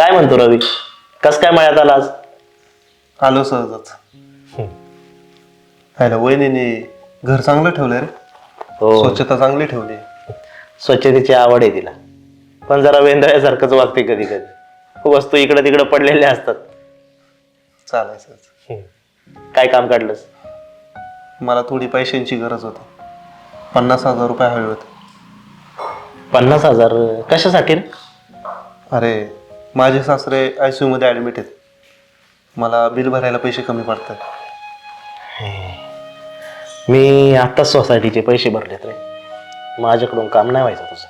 काय म्हणतो रवी? कस काय मळ्यात आला आज? आलो सहजच. हॅलो वहिनीने घर चांगलं ठेवलंय रे. हो. स्वच्छता चांगली ठेवली. स्वच्छतेची आवड आहे तिला. पण जरा वेंदळ्यासारखंच वागते कधी कधी वस्तू इकडं तिकडं पडलेल्या असतात. चालायचं काय काम काढलंस? मला थोडी पैशांची गरज होती. पन्नास हजार रुपये हवे होते. पन्नास हजार? कशासाठी रे? अरे माझे सासरे आय सी यूमध्ये ॲडमिट आहेत. मला बिल भरायला पैसे कमी पडतात. मी आत्ताच सोसायटीचे पैसे भरलेत रे. माझ्याकडून काम नाही व्हायचं तुझं.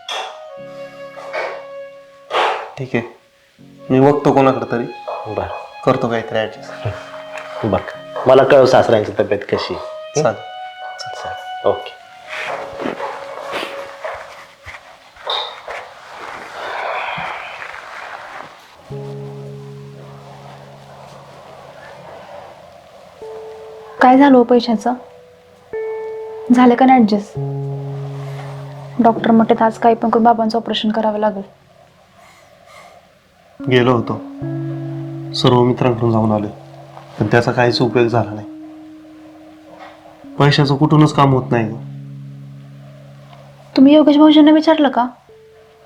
ठीक आहे. मी बघतो कोणाकडे तरी. बर. करतो काहीतरी ॲडजस्ट बघ मला कळव सासऱ्यांची तब्येत कशी. चालेल. ओके. काय झालं हो पैशाचं? झालं का नाही ॲडजस्ट डॉक्टर म्हणतात आज काही पण करून बाबांचं ऑपरेशन करावं लागेल. गेलो होतो. सर्व मित्रांकडून जाऊन आलो पण त्याचा काहीच उपयोग झाला नाही. पैशाचं कुठूनच काम होत नाही. तुम्ही योगेश भाऊजींना विचारलं का?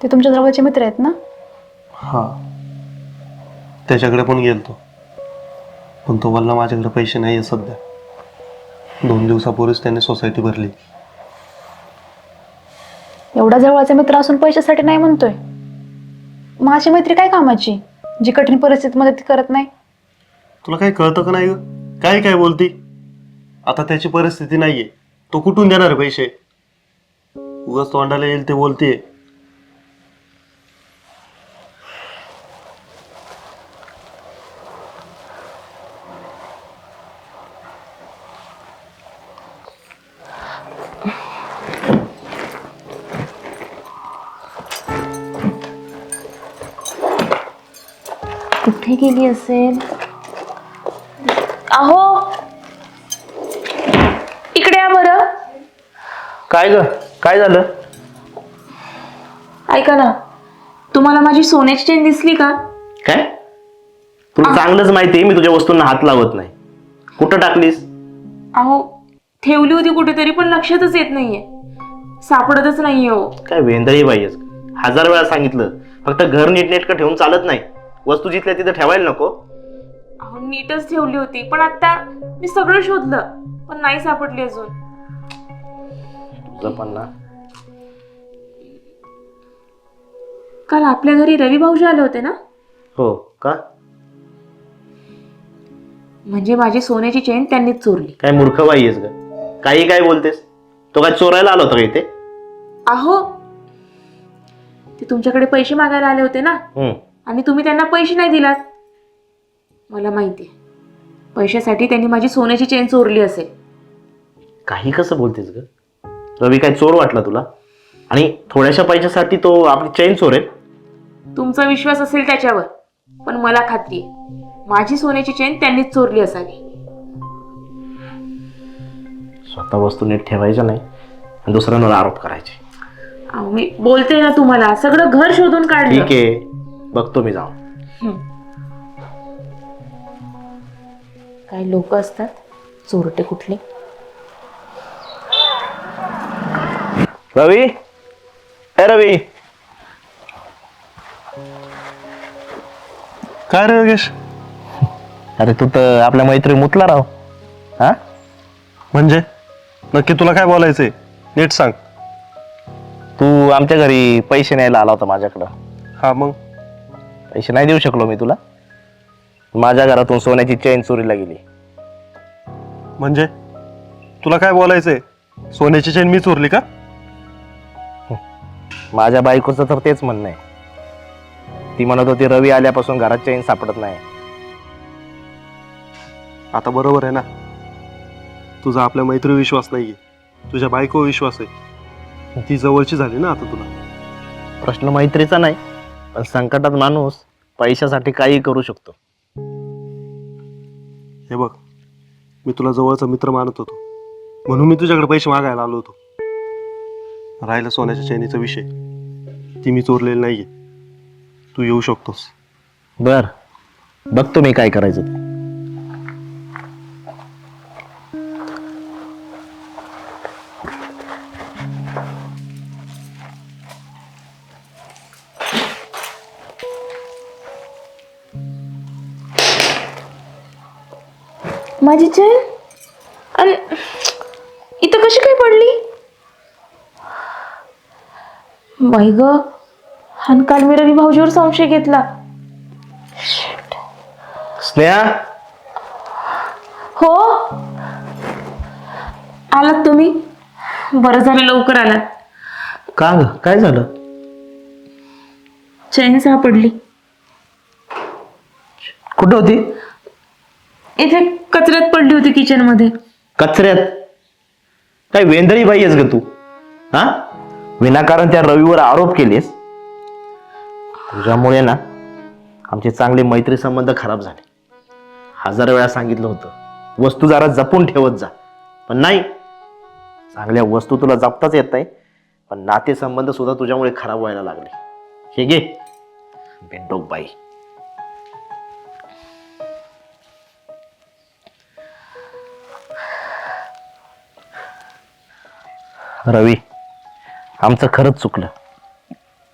ते तुमच्या जवळचे मित्र आहेत ना? हा. त्याच्याकडे पण गेलतो. पण तो बोलला माझ्याकडे पैसे नाही आहे सध्या. दोन दिवसापूर्वीच त्याने सोसायटी भरली. एवढा जवळचा मित्र असून पैशासाठी नाही म्हणतोय. माझी मैत्री काय कामाची जी कठीण परिस्थितीत मदत करत नाही? तुला काही कळतं का नाही ग? काय काय बोलती? आता त्याची परिस्थिती नाहीये. तो कुठून देणार पैसे? उगाच तोंडाला येईल ते बोलते कुठे गेली असेल. अहो. इकडे या बरं. काय ग? काय झालं? ऐका ना. तुम्हाला माझी सोन्याची चेन दिसली का? काय? तुला चांगलंच माहिती आहे मी तुझ्या वस्तूंना हात लावत नाही. कुठं टाकलीस? अहो ठेवली होती कुठेतरी पण लक्षातच येत नाहीये. सापडतच नाहीये हो. काय वेंदळी पाहिजेस हजार वेळा सांगितलं. फक्त घर नीटनेटकं ठेवून चालत नाही. वस्तू जिथल्या तिथं ठेवायला नको. अहो नीटच ठेवली होती पण आता मी सगळं शोधलं पण नाही सापडली अजून. तुझं पण ना. काल आपल्या घरी रवी भाऊजी आले होते ना? हो का? म्हणजे माझी सोन्याची चेन त्यांनीच चोरली. काय मूर्ख बाई आहेस ग. काही काय बोलतेस? तो काय चोरायला आला होता का इथे? अहो ते तुमच्याकडे पैसे मागायला आले होते ना? हम्म. आणि तुम्ही त्यांना पैसे नाही दिलात? मला माहिती आहे पैशासाठी त्यांनी माझी सोन्याची चेन चोरली असेल. काही कसं बोलतेस ग? रवी काय चोर वाटला तुला? आणि थोड्याशा पैशासाठी तो आपली चैन चोरेल? तुमचा विश्वास असेल त्याच्यावर पण मला खात्री आहे माझी सोन्याची चेन त्यांनीच चोरली असावी. स्वतः वस्तू नीट ठेवायच्या नाही आणि दुसऱ्यांवर आरोप करायचे. अहो, मी बोलते ना तुम्हाला सगळं घर शोधून काढलं. ठीक आहे. बघतो मी जाऊन. हं. काही लोक असतात चोरटे कुठले? रवी? ए रवी! काय रे योगेश? अरे तू तर आपल्या मैत्री मुतला राव. हा? म्हणजे? नक्की तुला काय बोलायचंय? नीट सांग. तू आमच्या घरी पैसे न्यायला आला होता माझ्याकडं. हा मग? पैसे नाही देऊ शकलो मी तुला. माझ्या घरातून सोन्याची चेन चोरीला गेली. म्हणजे? तुला काय बोलायचंय? सोन्याची चेन मी चोरली का? माझ्या बायकोचं तर तेच म्हणणं आहे. ती म्हणत होती रवी आल्यापासून घरात चेन सापडत नाही. आता बरोबर आहे ना? तुझा आपल्या मैत्री विश्वास नाहीये. तुझ्या बायको विश्वास आहे. ती जवळची झाली ना आता तुला? प्रश्न मैत्रीचा नाही. पण संकटात माणूस पैशासाठी काही करू शकतो. हे बघ मी तुला जवळचा मित्र मानत होतो. म्हणून मी तुझ्याकडे पैसे मागायला आलो होतो. राहिला सोन्याच्या चैनीचा विषय. ती मी चोरलेली नाहीये. तू येऊ शकतोस. बर. बघतो मी काय करायचं माझी चेन आणि इथं कशी काय पडली? बाई ग काल मी रवी भाऊजीवर संशय घेतला. स्नेहा? हो? आलात तुम्ही? बरं झालं लवकर आलात. का ग? काय झालं? चैन सापडली. कुठं होती? इथे कचऱ्यात पडली होती किचनमध्ये. कचऱ्यात? काय वेंदळी बाई आहेस ग तू? हा? विनाकारण त्या रवीवर आरोप केलेस? तुझ्यामुळे ना आमचे चांगले मैत्री संबंध खराब झाले. हजार वेळा सांगितलं होतं वस्तू जरा जपून ठेवत जा. पण नाही चांगल्या वस्तू तुला जपताच येत नाही पण नातेसंबंध सुद्धा तुझ्यामुळे खराब व्हायला लागले. हे घे. बेंडोक बाई. रवी आमचं खरंच चुकलं.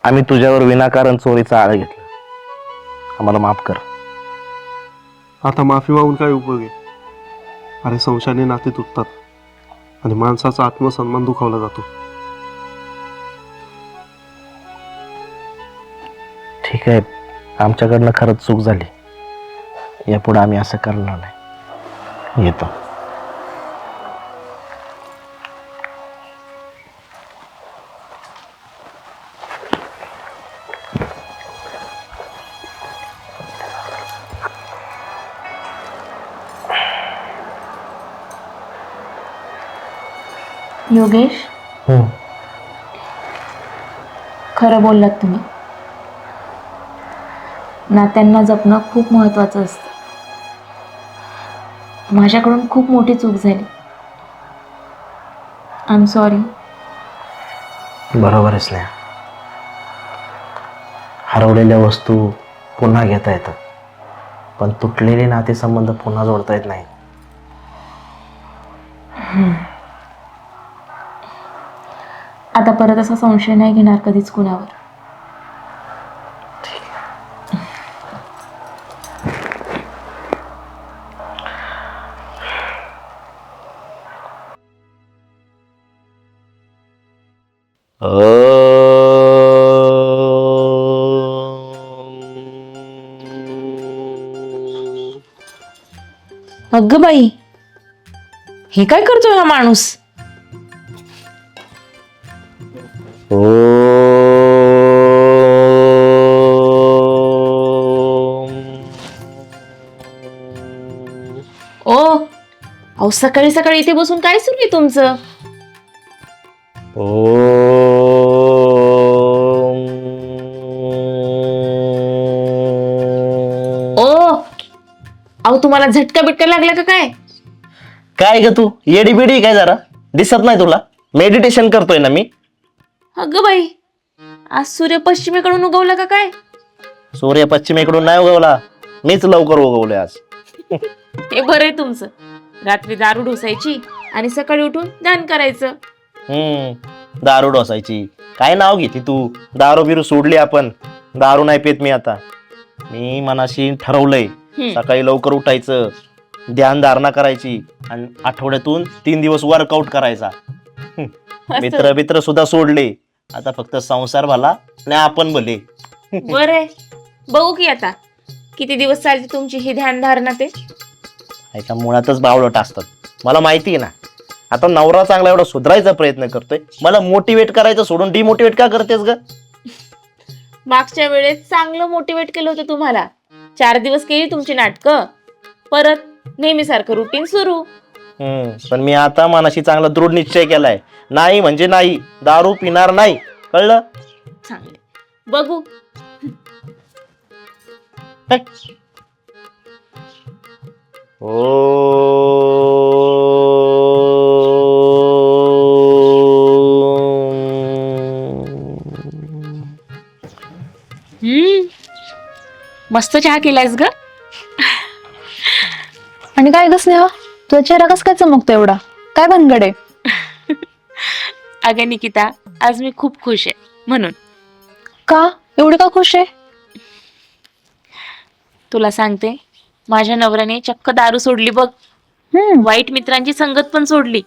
आम्ही तुझ्यावर विनाकारण चोरीचा आळ घेतला. आम्हाला माफ कर. आता माफी मागून काय उपयोग आहे? अरे संशयाने नाते तुटतात आणि माणसाचा आत्मसन्मान दुखावला जातो. ठीक आहे आमच्याकडनं खरंच चूक झाली. यापुढे आम्ही असं करणार नाही. येतो. योगेश? खरं बोललात तुम्ही. नात्यांना जपणं खूप महत्वाचं असतं. माझ्याकडून खूप मोठी चूक झाली. आय एम सॉरी बरोबर नाही हरवलेल्या वस्तू पुन्हा घेता येतात. पण तुटलेले नातेसंबंध पुन्हा जोडता येत नाही आता परत असा संशय नाही घेणार कधीच कुणावर. अगं बाई हे काय करतोय हा माणूस? अहो सकाळी सकाळी इथे बसून काय सुरू आहे तुमचं? ओ! अहो तुम्हाला झटका बिटका लागला का काय? काय ग तू? येडी बिडी काय जरा? दिसत नाही तुला? मेडिटेशन करतोय ना मी. अगं बाई आज सूर्य पश्चिमेकडून उगवला का काय? सूर्य पश्चिमेकडून नाही उगवला. मीच लवकर उगवलोय आज. हे बरं आहे तुमचं. रात्री दारू ढोसायची आणि सकाळी उठून ध्यान करायचं. हम्म दारू डोसायची काय नाव घेते तू? दारू बिरू सोडली आपण. दारू नाही पेत मी आता. मी मनाशी ठरवलंय हम्म. सकाळी लवकर उठायचं ध्यान धारणा करायची आणि आठवड्यातून तीन दिवस वर्कआउट करायचा. मित्र मित्र सुद्धा सोडले. आता फक्त संसार भला आणि आपण भले. बरं आहे. बघू की आता. किती दिवस चालते तुमची ही ध्यान धारणा ते? ह्याच्या मुळातच बावळट असतात. मला माहिती आहे ना आता नवरा चांगला एवढा सुधारायचा प्रयत्न करतोय. मला मोटिवेट करायचं सोडून डिमोटिवेट का करतेस ग? मागच्या वेळेस चांगलं मोटिवेट केलं होतं तुम्हाला. चार दिवस केली तुमची नाटकं. परत नेहमीसारखं रुटीन सुरू. हम्म पण मी आता मनाशी चांगला दृढ निश्चय केलाय. नाही म्हणजे नाही दारू पिणार नाही. कळलं? चांगले बघू. ओ मस्त चहा केलायस ग? आणि काय ग स्नेहा? तुझा चेहरा कस काय चमकतो एवढा? काय भानगड आहे? अगं निकिता आज मी खूप खुश आहे म्हणून. का? एवढी का खुश आहे? तुला सांगते माझ्या नवऱ्याने चक्क दारू सोडली बघ. वाईट मित्रांची संगत पण सोडली.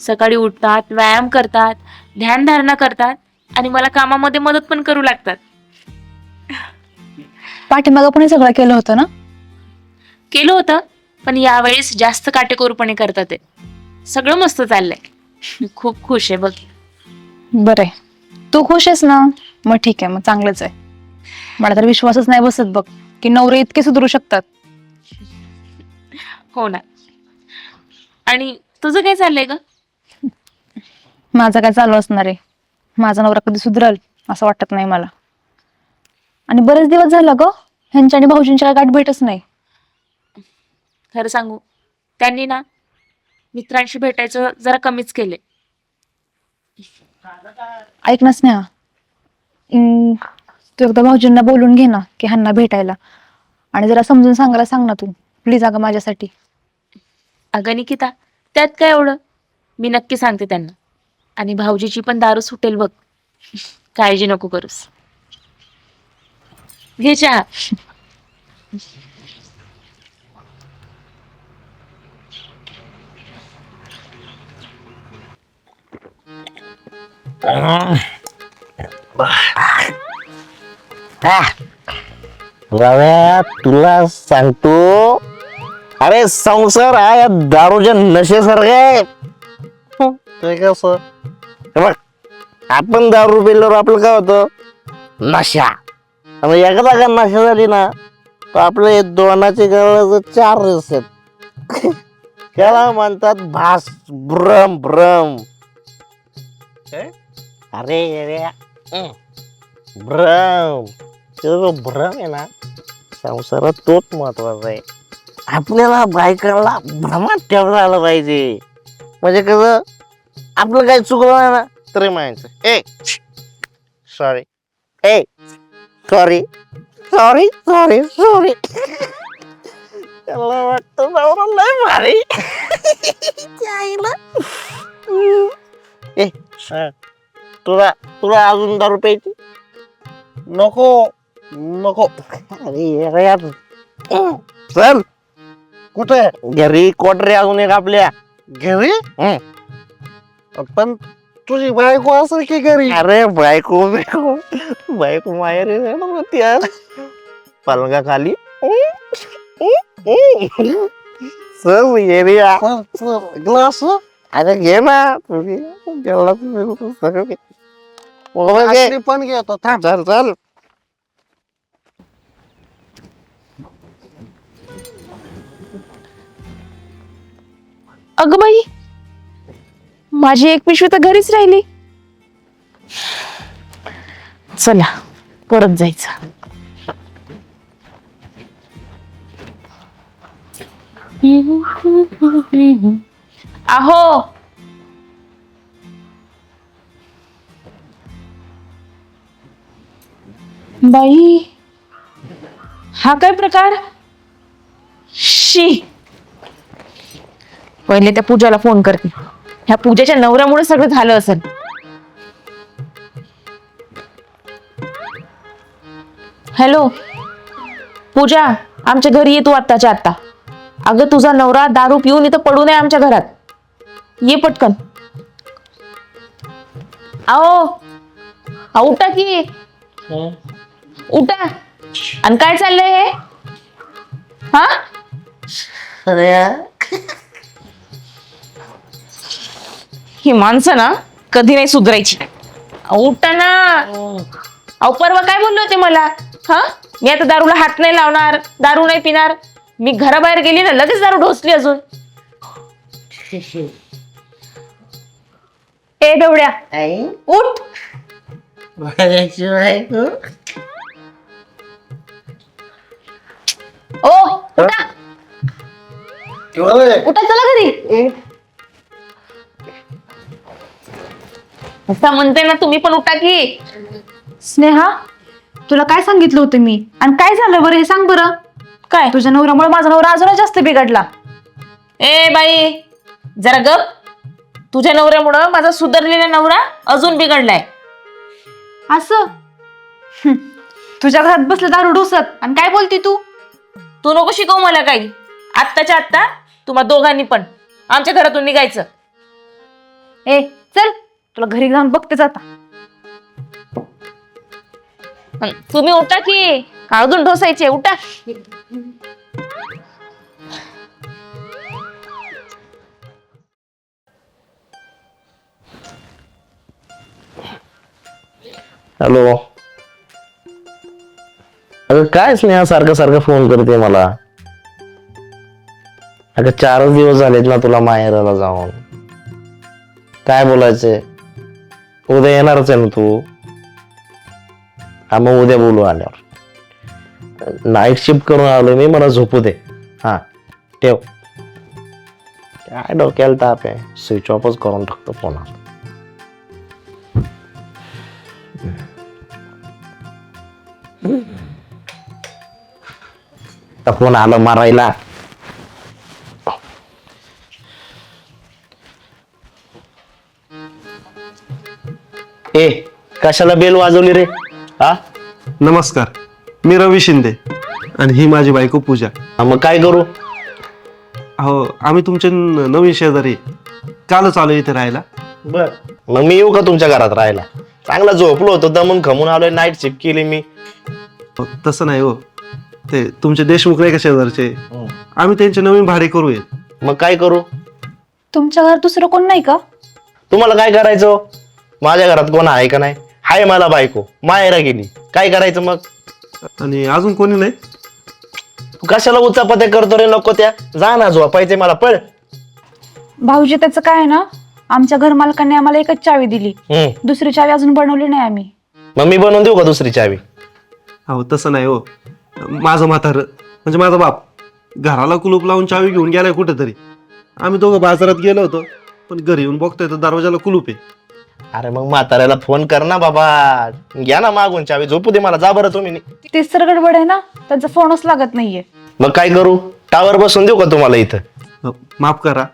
सकाळी उठतात व्यायाम करतात ध्यानधारणा करतात आणि मला कामामध्ये मदत पण करू लागतात. पाठीमागं पण हे सगळं केलं होतं ना? केलं होतं पण यावेळेस जास्त काटेकोरपणे करतात ते. सगळं मस्त चाललंय. मी खूप खुश आहे बघ. बरं आहे तू खुश आहेस ना? मग ठीक आहे मग चांगलंच आहे. मला तर विश्वासच नाही बसत बघ. की नवरे इतके सुधरू शकतात. हो ना. आणि तुझं काय चाललंय ग? माझं काय चालू असणार आहे. माझा नवरा कधी सुधरल असं वाटत नाही मला. आणि बरेच दिवस झालं ग ह्यांच्या आणि भाऊजींच्या गाठ भेटच नाही. खरं सांगू त्यांनी ना मित्रांशी भेटायचं जरा कमीच केले ऐक ना स्नेहा. अं, तू एकदा भाऊजींना बोलून घे ना की ह्यांना भेटायला. आणि जरा समजून सांगायला सांग ना तू. प्लीज अगं माझ्यासाठी. अगं निकिता त्यात काय एवढं? मी नक्की सांगते त्यांना. आणि भाऊजीची पण दारू सुटेल बघ. काळजी नको करूस. घे चहा. रव्या तुला सांगतो. अरे संसार हा या दारूच्या नशेसारखा आहे. हं, ते कसं? हे बघ आपण दारू पिल्यावर आपलं काय होतं? नशा. आणि एकदा का नशा झाली ना तर आपले दोनाचे गळ्याचे चार रस आहेत. त्याला म्हणतात भास भ्रम भ्रम? अरे अरे हं. भ्रम तो जो भ्रम आहे ना संसारात तोच महत्त्वाचा आहे. आपल्याला बायकांना भ्रमात ठेवता आलं पाहिजे. म्हणजे कसं आपलं काही चुकलं नाही ना तरी म्हणायचं ए सॉरी ए सॉरी सॉरी सॉरी सॉरी त्याला वाटतं नवरा लय भारी. आईला. ए तुला तुला अजून दारू प्यायची नको नको. अरे यार. चल. कुठे? घरी कोटरे अजून एक आपल्या. घरी? पण तुझी बायको असेल की घरी? अरे बायको बायको. बायको माहेर होती यार पलंगा खाली. चल घरी ग्लास? अरे घे ना. तुझी जेवढा सगळं घे. मोबाईल घे. पण घेतो थांब. चल चल. अगं बाई माझी एक पिशवी तर घरीच राहिली. चला परत जायचं. आहो बाई हा काय प्रकार? शी. पहिले त्या पूजाला फोन करते ह्या पूजाच्या नवऱ्यामुळे सगळं झालं असेल. हॅलो पूजा आमच्या घरी ये तू आत्ताच्या आत्ता. अगं तुझा नवरा दारू पिऊन इथं पडू नये आमच्या घरात. ये पटकन. आओ. आ, उठा की. हो. उठा. आणि काय चाललंय हे? हा? अरे. ही माणसं ना कधी नाही सुधरायची. उठा ना. अहो परवा काय बोलले होते मला? हा? मी आता दारूला हात नाही लावणार दारू नाही पिणार. मी घराबाहेर गेली ना लगेच दारू ढोसली अजून. ए बेवड्या. आई. उठ. बायको. ओ उठा. उठा चला घरी. असं म्हणते ना तुम्ही पण उठा की. स्नेहा तुला काय सांगितलं होतं मी? आणि काय झालं बरं हे सांग बरं. काय? तुझ्या नवऱ्यामुळे माझा नवरा अजूनच जास्त बिघडला. ए बाई जरा गप. तुझ्या नवऱ्यामुळं माझा सुधारलेला नवरा अजून बिघडलाय. असं? हं. तुझ्या घरात बसलं दारू डोसत. आणि काय बोलती तू? तू नको शिकव मला काही. आत्ताच्या आत्ता तुम्हा दोघांनी पण. आमच्या घरातून निघायचं. ए चल. तुला घरी जाऊन बघतेच आता. हं, तुम्ही उठा की. का अजून ढोसायचे उठा. हॅलो. अगं काय स्नेहा सारखं सारखं फोन करते मला. अगं चारच दिवस झालेत ना तुला माहेराला जाऊन. काय बोलायचंय? उद्या येणारच आहे ना तू? हा मग उद्या बोलू आल्यावर. नाईट शिफ्ट करून आलो मी मला झोपू दे. हा ठेव. काय डोक्याला ताप आहे? स्विच ऑफच करून टाकतो फोन फोन आला मारायला. ए कशाला बेल वाजवली रे? हा नमस्कार मी रवी शिंदे आणि ही माझी बायको पूजा. हा, मग काय करू? हो आम्ही तुमचे न- नवीन शेजारी कालच आलो इथे राहायला. बर. मग मी येऊ का तुमच्या घरात राहायला? चांगला झोपलो होतो दमून खमून आलोय नाईट शिफ्ट केली मी. हो, तसं नाही हो. ते तुमचे देशमुख नाही का शेजारचे? आम्ही त्यांचे नवीन भाडे करूयात. मग काय करू? तुमच्या घरात दुसरं कोण नाही का? तुम्हाला काय करायचं? हो? माझ्या घरात कोण आहे का नाही? हाय मला बायको. मायरा गेली काय करायचं मग? आणि अजून कोणी नाही? तू कशाला उचापत्या करतो रे नको त्या? जा ना झोपायचे मला पळ. भाऊजी त्याचं काय आहे ना? आमच्या घर मालकाने आम्हाला एकच चावी दिली. हम्म. दुसरी चावी अजून बनवली नाही आम्ही. मग मी बनवून देऊ का दुसरी चावी? हो तसं नाही हो. माझं म्हातार म्हणजे माझा बाप. घराला कुलूप लावून चावी घेऊन गेलाय कुठेतरी. आम्ही दोघं बाजारात गेलो होतो पण घरी येऊन बघतोय तर दरवाजाला कुलूप आहे. अरे मग म्हाताऱ्याला फोन कर ना बाबा. घ्या ना मागून चावी झोपू दे मला जा बरं तुम्ही. ते सर गडबड आहे ना त्यांचा फोनच लागत नाहीये. मग काय करू? टावर बसून देऊ का तुम्हाला इथं? अ, माफ करा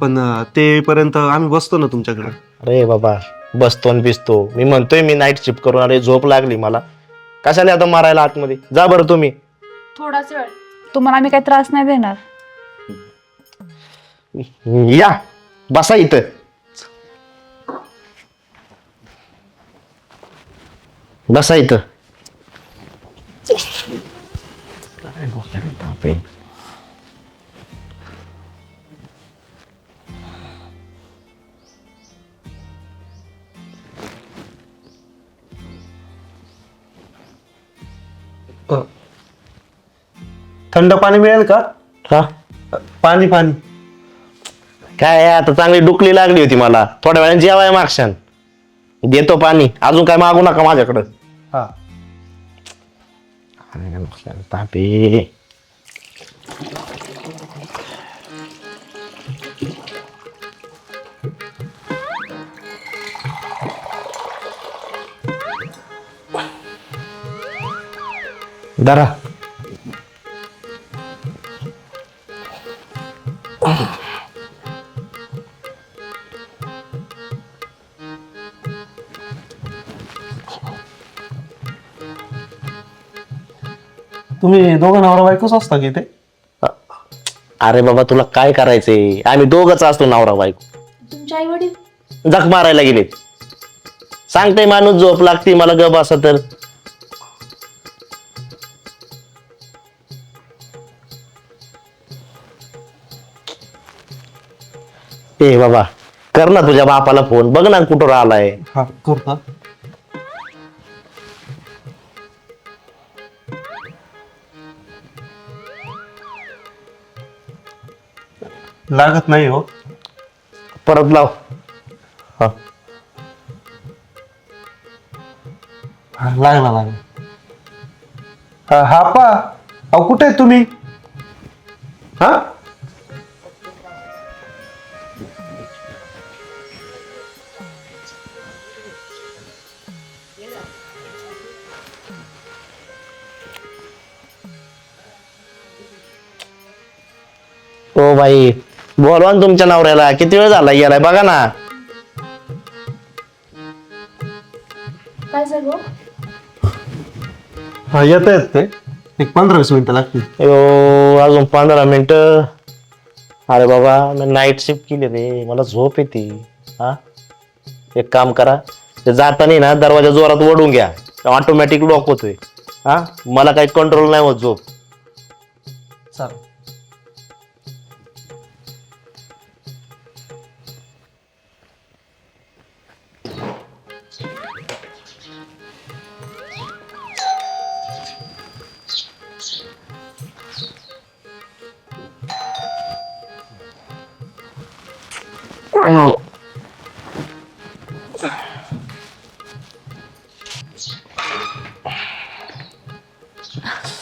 पण अ, ते येईपर्यंत आम्ही बसतो ना तुमच्याकडे. अरे बाबा बसतो न बिसतो. मी म्हणतोय मी नाईट शिफ्ट करून आले झोप लागली मला. कशाला आता मारायला आतमध्ये? जा बरं तुम्ही. थोडाच वेळ. तुम्हाला आम्ही काही त्रास नाही देणार. या. बसा इथं. बसा इथं. थंड पाणी मिळेल का? हा. पाणी पाणी. काय आहे, आता चांगली डुकली लागली होती मला. थोड्या वेळाने जेवाय मागशान. देतो पाणी. अजून काय मागू नका माझ्याकडं. हा. तुम्ही दोघं नवरा बायकोच असता की ते? अरे बाबा तुला काय करायचंय? आम्ही दोघच असतो नवरा बायको. तुमच्या आई वडील जख मारायला गेले सांगते माणूस झोप लागते मला गप असं तर. ए बाबा कर ना तुझ्या बापाला फोन. बघ ना कुठं राहिलाय. हा करता. लागत नाही हो. परत लाव. हा. हा, लागला लागला. हा हा पा. अहो कुठे आहेत तुम्ही? हा? बाई बोलवा ना तुमच्या नवऱ्याला. किती वेळ झाला गेलाय बघा ना. काय झालं हा येत आहेत ते एक पंधरा वीस मिनिटं लागतील. अयो अजून पंधरा मिनिट. अरे बाबा मी नाईट शिफ्ट केली रे. मला झोप येते. हा? एक काम करा. ते जाताना ना दरवाजा जोरात ओढून घ्या. ऑटोमॅटिक लॉक होतोय. हा? मला काही कंट्रोल नाही होत झोप. चालेल.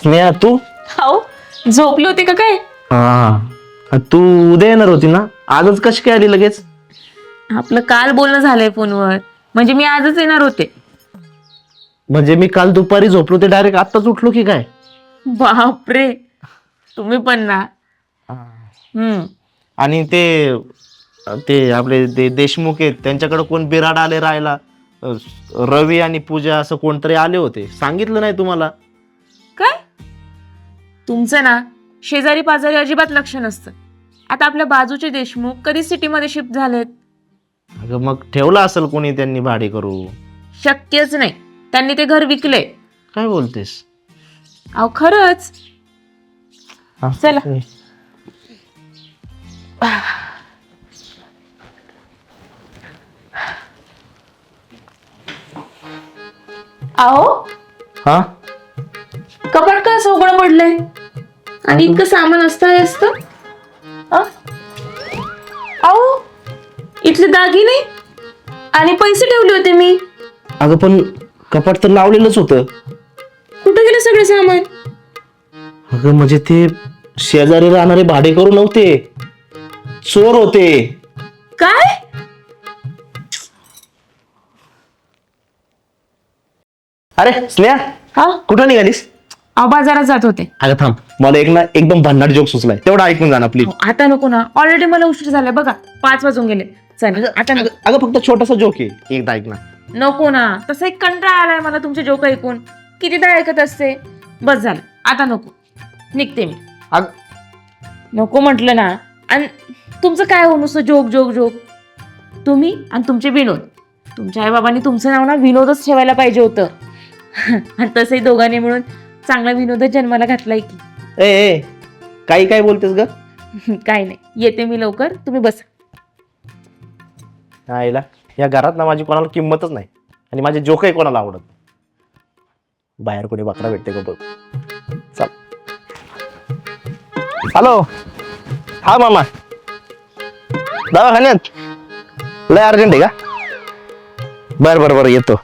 स्नेहा तू? हो झोपली होती का काय? हा. तू उद्या येणार होती ना? आजच कशी काय आली लगेच? आपलं काल बोलणं झालंय फोनवर. म्हणजे मी आजच येणार होते. म्हणजे मी काल दुपारी झोपलो ते डायरेक्ट आत्ताच उठलो की काय? बापरे. तुम्ही पण ना. हम्म. आणि ते ते आपले ते देशमुख आहेत त्यांच्याकडे कोण बिराड आले राहायला? अ, रवी आणि पूजा असं कोणतरी आले होते. सांगितलं नाही तुम्हाला? तुमचं ना शेजारी पाजारी अजिबात लक्ष नसतं. आता आपल्या बाजूचे देशमुख कधी सिटीमध्ये शिफ्ट झालेत? अगं मग ठेवलं असेल कोणी त्यांनी भाडे करू? शक्यच नाही. त्यांनी ते घर विकले. काय बोलतेस? अहो खरंच. हा. चला. अहो हा? कपाट का असं उघडं पडलंय? आणि इतकं सामान असतं हे असतं अ? अहो इथले दागिने आणि पैसे ठेवले होते मी. अगं पण कपाट तर लावलेलंच होतं. कुठे गेले सगळे सामान? अगं म्हणजे ते शेजारी राहणारे भाडे करू नव्हते. चोर होते. काय? अरे स्नेहा हा? कुठं निघालीस? अहो बाजारात जात होते. अगं थांब मला एक ना एकदम भन्नाट जोक सुचलाय. तेवढा ऐकून जा ना प्लीज अहो, आता नको ना. ऑलरेडी मला उशीर झालाय बघा. पाच वाजून गेले. चल आता नको. अगं फक्त छोटासा जोक आहे. एकदा ऐक ना. नको ना. तसा एक कंटाळा आलाय मला तुमचे जोक ऐकून. कितीदा ऐकत असते? बस झालं. आता नको. निघते मी. अग. नको म्हटलं ना. आणि तुमचं काय हो नुसतं जोक जोक जोक तुम्ही आणि तुमचे विनोद. तुमच्या आईबाबांनी तुमचं नाव ना विनोदच ठेवायला पाहिजे होतं. आणि तसंही दोघांनी मिळून चांगला विनोदच जन्माला घातलाय की. ए ए काही काय बोलतेस ग? काय नाही. येते मी लवकर. तुम्ही बसा. आईला या घरात ना माझी कोणाला किंमतच नाही. आणि माझे जोकही कोणाला आवडत? बाहेर कोणी बकरा भेटते का बघ? चल. हॅलो. हा मामा. दवाखान्यात? लय अर्जंट आहे का? बर बर बर येतो.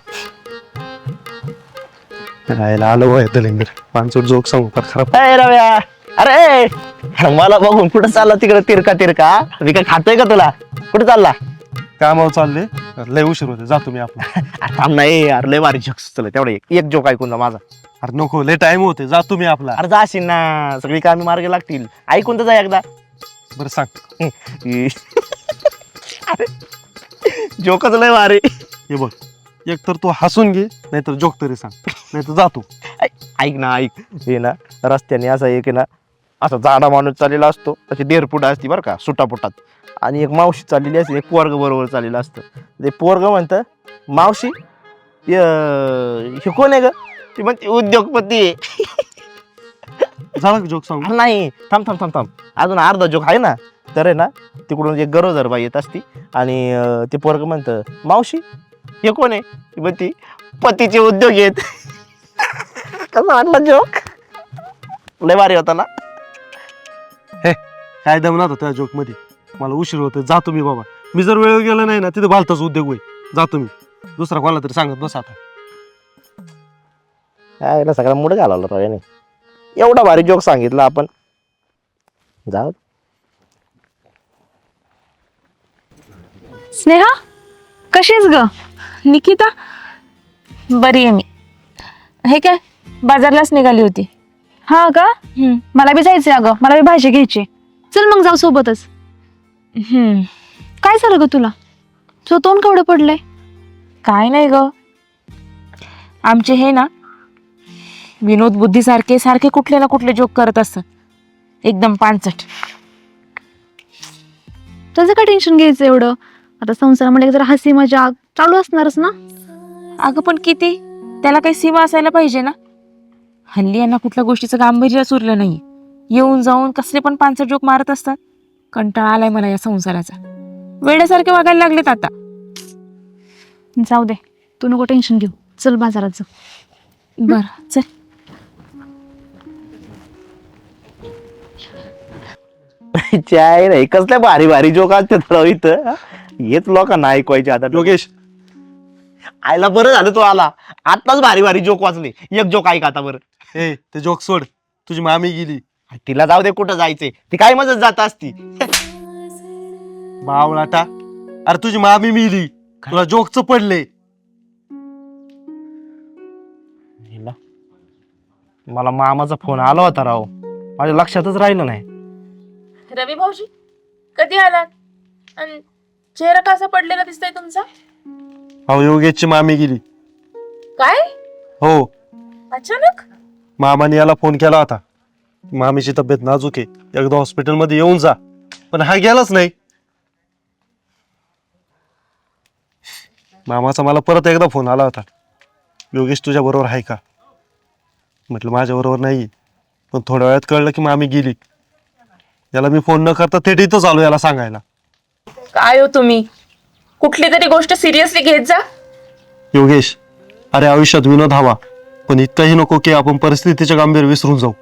राहायला आलो होय दलिंदर. पानसोड जोक सांगू फार खराब. अरे रव्या! अरे! मला बघून कुठं चालला तिकडे तिरका तिरका? मी काय खातोय का तुला? कुठे चालला? कामावर चालले. लय उशीर होते जातो मी आपला अरे थांब नाही यार लय भारी जोक सुचलं तेवढं एक एक जोक ऐकून जा माझा. अरे नको. लय टाइम होते जातो मी आपला. अरे जाशील ना. सगळी कामी मार्गे लागतील. ऐकून तर जा एकदा. बरं सांग. अरे जोकच लय भारी. हे बघ. एक तर तू हसून घे नाहीतर जोक तरी सांग. नाहीतर जातो. ऐक ना ऐक. हे ना रस्त्याने असा एक आहे ना असा जाडा माणूस चाललेला असतो त्याची देरपुटा असती बरं का सुटापुटात. आणि एक मावशी चाललेली असते एक पोरग बरोबर चाललेलं असतं. ते पोरग म्हणतं मावशी हे कोण आहे ग? ती म्हणते उद्योगपती. आहे झाला जोक सांगू अरे नाही थांब थांब थांब थांब. अजून अर्धा जोक आहे ना तर आहे ना तिकडून एक गरोदर बाई येत असती. आणि अं, ते पोरग म्हणतं मावशी हे कोण आहे? ती. म्हणती पतीचे उद्योग आहेत. कसं वाटला जोक लय भारी होता ना? काय दम नव्हता त्या जोकमध्ये? मला उशीर होते जातो मी बाबा. मी जर वेळ गेला नाही ना तिथे बालताच उद्योग होईल. जातो मी दुसरा कोणाला तरी सांगत बस आता. काय याला सगळा मुड घालवला राव याने. एवढा भारी जोक सांगितला आपण. जाऊ. स्नेहा? कशीच ग? निकिता? बरी आहे मी. हे काय? बाजारलाच निघाली होती. हा का? हम्म. मला बी जायचंय अगं. मला बी भाजी घ्यायची. चल मग जाऊ सोबतच. हम्म. काय झालं ग तुला? तुझं तोंड केवढं पडलंय? काय नाही ग. आमचे हे ना विनोद बुद्धी सारखे सारखे कुठले ना कुठले जोक करत असतात. एकदम पानचट त्याचं काय टेन्शन घ्यायचं एवढं? आता संसारामध्ये जरा हसी मजाक चालू असणारच ना? अगं पण किती? त्याला काही सीमा असायला पाहिजे ना? हल्ली यांना कुठल्या गोष्टीचं गांभीर्यच उरलं नाही येऊन जाऊन कसले पण पानसट जोक मारत असतात. कंटाळा आलाय मला या संसाराचा. वेड्यासारखे वागायला लागलेत आता. जाऊ दे तू नको टेन्शन घेऊ. चल बाजारात जाऊ बर चल. चाय रे कसल्या भारी भारी जोक असतात राव इथं? हेच लोकांना ऐकवायचे आता. योगेश. आयला बरं झालं तो आला. आताच भारी भारी जोक वाचले. एक जोक ऐक आता बरं. ए ते जोक सोड. तुझी मामी गेली. तिला जाऊ दे कुठं जायचंय? ती काय मदत जात असती? बावळाटा अरे तुझी मामी मिली. तुला जोकच पडले. हिला. मला मामाचा फोन आला होता राव. माझ्या लक्षातच राहिलं नाही. रवी भाऊजी कधी आलात? आणि चेहरा कसा पडलेला दिसतोय तुमचा? अहो योगेशची मामी गेली. काय? हो. अचानक? मामाने याला फोन केला होता. मामीची तब्येत नाजूक आहे. एकदा हॉस्पिटलमध्ये येऊन जा. पण हा गेलाच नाही. मामाचा मला परत एकदा फोन आला होता. योगेश तुझ्या बरोबर आहे का? म्हटलं माझ्या बरोबर नाही पण थोड्या वेळात कळलं की मामी गेली. याला मी फोन न करता थेट इथंच आलो याला सांगायला. काय हो तुम्ही? कुठली तरी गोष्ट सिरियसली घेत जा. योगेश अरे आयुष्यात विनोद हवा पण इतकाही नको की आपण परिस्थितीचे गंभीर विसरून जाऊ.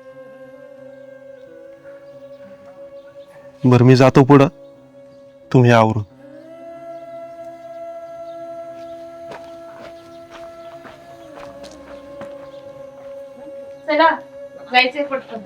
बरं मी जातो पुढं. तुम्ही आवरून. चला जायचंय पटकन.